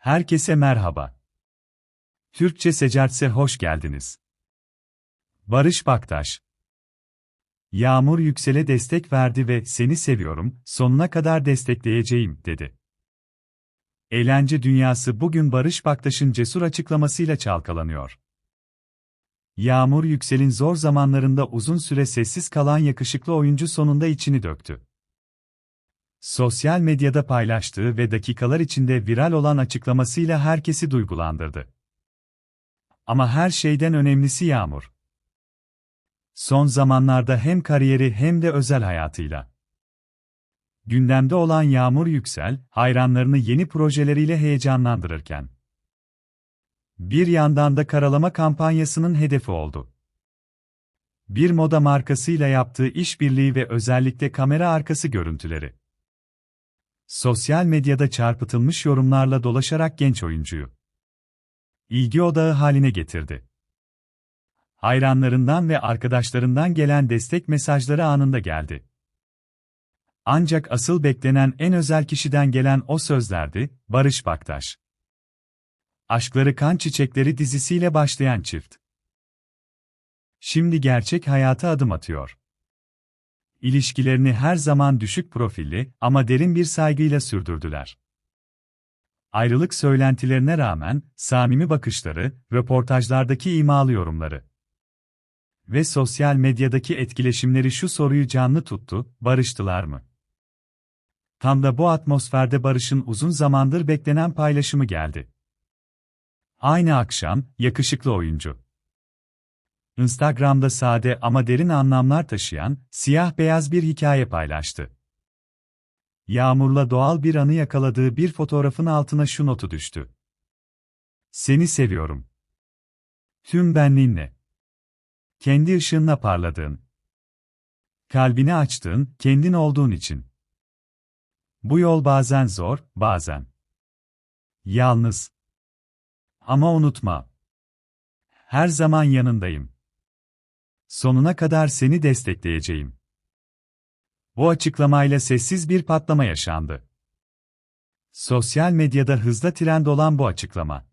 Herkese merhaba. Türkçe Secertse hoş geldiniz. Barış Baktaş Yağmur Yüksel'e destek verdi ve seni seviyorum, sonuna kadar destekleyeceğim, dedi. Eğlence dünyası bugün Barış Baktaş'ın cesur açıklamasıyla çalkalanıyor. Yağmur Yüksel'in zor zamanlarında uzun süre sessiz kalan yakışıklı oyuncu sonunda içini döktü. Sosyal medyada paylaştığı ve dakikalar içinde viral olan açıklamasıyla herkesi duygulandırdı. Ama her şeyden önemlisi Yağmur. Son zamanlarda hem kariyeri hem de özel hayatıyla. Gündemde olan Yağmur Yüksel, hayranlarını yeni projeleriyle heyecanlandırırken. Bir yandan da karalama kampanyasının hedefi oldu. Bir moda markasıyla yaptığı işbirliği ve özellikle kamera arkası görüntüleri. Sosyal medyada çarpıtılmış yorumlarla dolaşarak genç oyuncuyu ilgi odağı haline getirdi. Hayranlarından ve arkadaşlarından gelen destek mesajları anında geldi. Ancak asıl beklenen en özel kişiden gelen o sözlerdi, Barış Baktaş. Aşkları Kan Çiçekleri dizisiyle başlayan çift. Şimdi gerçek hayata adım atıyor. İlişkilerini her zaman düşük profilli ama derin bir saygıyla sürdürdüler. Ayrılık söylentilerine rağmen, samimi bakışları, röportajlardaki imalı yorumları ve sosyal medyadaki etkileşimleri şu soruyu canlı tuttu, barıştılar mı? Tam da bu atmosferde Barış'ın uzun zamandır beklenen paylaşımı geldi. Aynı akşam, yakışıklı oyuncu. Instagram'da sade ama derin anlamlar taşıyan, siyah-beyaz bir hikaye paylaştı. Yağmurla doğal bir anı yakaladığı bir fotoğrafın altına şu notu düştü. Seni seviyorum. Tüm benliğinle. Kendi ışığınla parladığın. Kalbini açtığın, kendin olduğun için. Bu yol bazen zor, bazen. Yalnız. Ama unutma. Her zaman yanındayım. Sonuna kadar seni destekleyeceğim. Bu açıklamayla sessiz bir patlama yaşandı. Sosyal medyada hızla trend olan bu açıklama.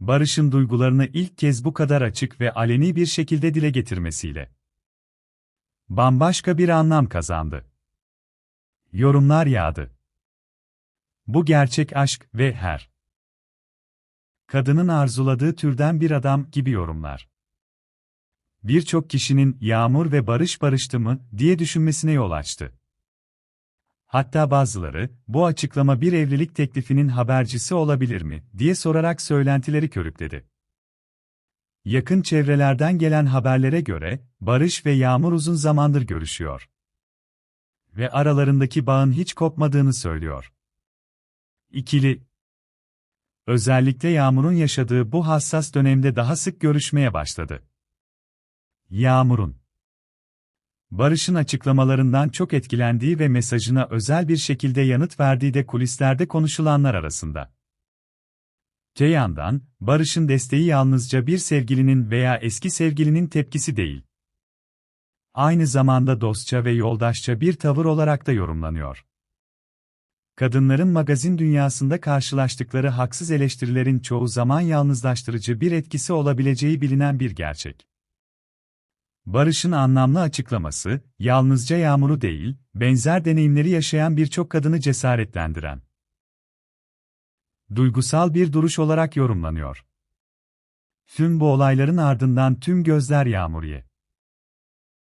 Barış'ın duygularını ilk kez bu kadar açık ve aleni bir şekilde dile getirmesiyle bambaşka bir anlam kazandı. Yorumlar yağdı. Bu gerçek aşk ve her kadının arzuladığı türden bir adam gibi yorumlar birçok kişinin Yağmur ve Barış barıştı mı diye düşünmesine yol açtı. Hatta bazıları, bu açıklama bir evlilik teklifinin habercisi olabilir mi diye sorarak söylentileri körükledi. Yakın çevrelerden gelen haberlere göre, Barış ve Yağmur uzun zamandır görüşüyor. Ve aralarındaki bağın hiç kopmadığını söylüyor. İkili, Özellikle Yağmur'un yaşadığı bu hassas dönemde daha sık görüşmeye başladı. Yağmur'un Barış'ın açıklamalarından çok etkilendiği ve mesajına özel bir şekilde yanıt verdiği de kulislerde konuşulanlar arasında. Te yandan, Barış'ın desteği yalnızca bir sevgilinin veya eski sevgilinin tepkisi değil. Aynı zamanda dostça ve yoldaşça bir tavır olarak da yorumlanıyor. Kadınların magazin dünyasında karşılaştıkları haksız eleştirilerin çoğu zaman yalnızlaştırıcı bir etkisi olabileceği bilinen bir gerçek. Barış'ın anlamlı açıklaması, yalnızca Yağmur'u değil, benzer deneyimleri yaşayan birçok kadını cesaretlendiren, duygusal bir duruş olarak yorumlanıyor. Tüm bu olayların ardından tüm gözler Yağmur'ye